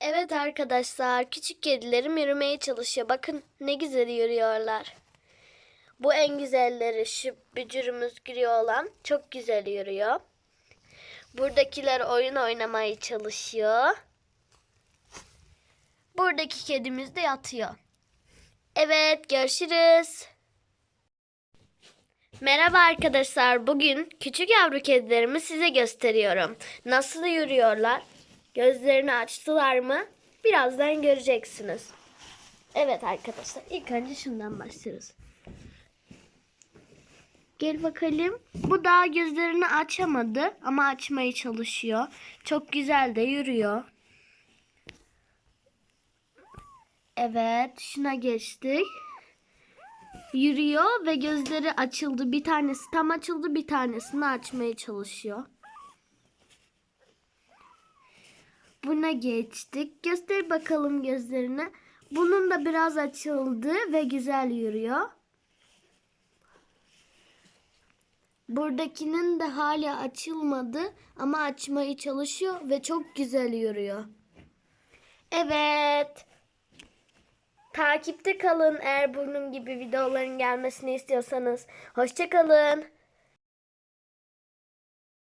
Evet arkadaşlar, küçük kedilerim yürümeye çalışıyor. Bakın ne güzel yürüyorlar. Bu en güzelleri şu bücürümüz giriyor olan çok güzel yürüyor. Buradakiler oyun oynamaya çalışıyor. Buradaki kedimiz de yatıyor. Evet, görüşürüz. Merhaba arkadaşlar. Bugün küçük yavru kedilerimi size gösteriyorum. Nasıl yürüyorlar? Gözlerini açtılar mı? Birazdan göreceksiniz. Evet arkadaşlar. ilk önce şundan başlıyoruz. Gel bakalım. Bu daha gözlerini açamadı ama açmaya çalışıyor. Çok güzel de yürüyor. Evet, şuna geçtik. Yürüyor ve gözleri açıldı. Bir tanesi tam açıldı, bir tanesini açmaya çalışıyor. Buna geçtik. Göster bakalım gözlerini. Bunun da biraz açıldı ve güzel yürüyor. Buradakinin de hala açılmadı ama açmaya çalışıyor ve çok güzel yürüyor. Evet. Takipte kalın eğer bunun gibi videoların gelmesini istiyorsanız. Hoşçakalın.